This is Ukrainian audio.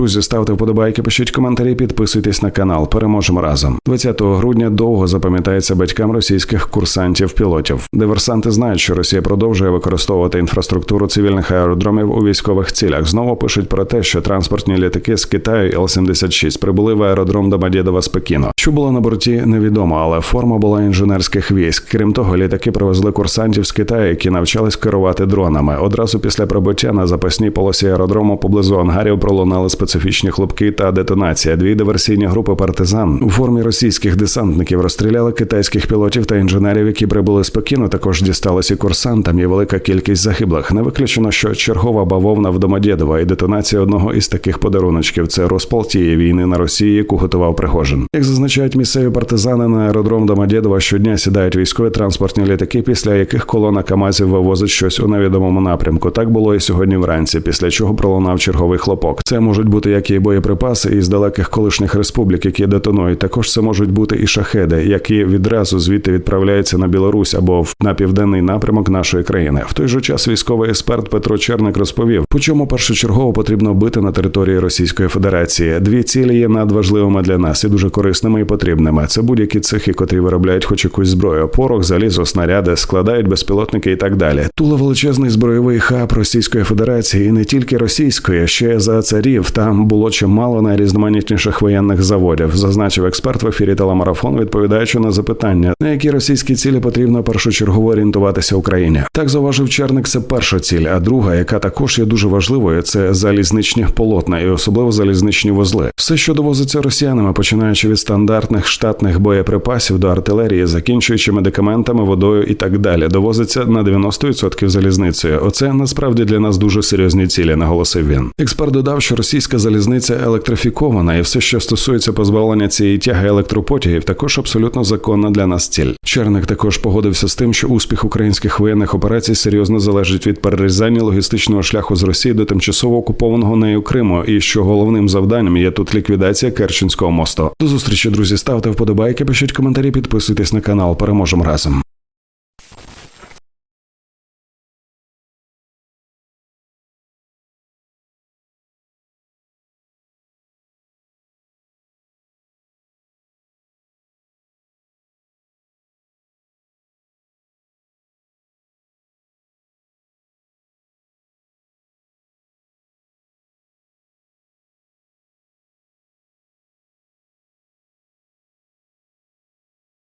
друзі, ставте вподобайки, пишіть коментарі, підписуйтесь на канал. Переможемо разом. 20 грудня довго запам'ятається батькам російських курсантів-пілотів. Диверсанти знають, що Росія продовжує використовувати інфраструктуру цивільних аеродромів у військових цілях. Знову пишуть про те, що транспортні літаки з Китаю Л-76 прибули в аеродром Домодєдова з Пекіну. Що було на борті, невідомо, але форма була інженерських військ. Крім того, літаки привезли курсантів з Китаю, які навчались керувати дронами. Одразу після прибуття на запасній полосі аеродрому поблизу ангарів пролунали специфічні хлопки та детонація. Дві диверсійні групи партизан у формі російських десантників розстріляли китайських пілотів та інженерів, які прибули з Пекіну. Також дісталися курсантам. Є велика кількість загиблих. Не виключено, що чергова бавовна в Домодєдова і детонація одного із таких подаруночків це розпал тієї війни на Росії, яку готував Пригожин. Як зазначають місцеві партизани на аеродром Домодєдова, щодня сідають військові транспортні літаки, після яких колона Камазів вивозить щось у невідомому напрямку. Так було і сьогодні вранці, після чого пролунав черговий хлопок. Це можуть бути як і боєприпаси із далеких колишніх республік, які детонують. Також це можуть бути і шахеди, які відразу звідти відправляються на Білорусь або на південний напрямок нашої країни. В той же час військовий експерт Петро Черник розповів, по чому першочергово потрібно бити на території Російської Федерації. Дві цілі є надважливими для нас і дуже корисними і потрібними. Це будь-які цехи, котрі виробляють хоч якусь зброю, порох, залізо, снаряди, складають безпілотники і так далі. Тула величезний збройовий хаб Російської Федерації, і не тільки російської, ще за царів. Там було чимало найрізноманітніших воєнних заводів, зазначив експерт в ефірі телемарафон, відповідаючи на запитання, на які російські цілі потрібно першочергово орієнтуватися Україні. Так зауважив Черник, це перша ціль. А друга, яка також є дуже важливою, це залізничні полотна і особливо залізничні вузли. Все, що довозиться росіянами, починаючи від стандартних штатних боєприпасів до артилерії, закінчуючи медикаментами, водою і так далі, довозиться на 90% залізницею. Оце насправді для нас дуже серйозні цілі, наголосив він. Експерт додав, що російська залізниця електрифікована, і все, що стосується позбавлення цієї тяги електропотягів, також абсолютно законна для нас ціль. Черник також погодився з тим, що успіх українських воєнних операцій серйозно залежить від перерізання логістичного шляху з Росії до тимчасово окупованого нею Криму, і що головним завданням є тут ліквідація Керченського мосту. До зустрічі, друзі. Ставте вподобайки, пишіть коментарі, підписуйтесь на канал. Переможемо разом.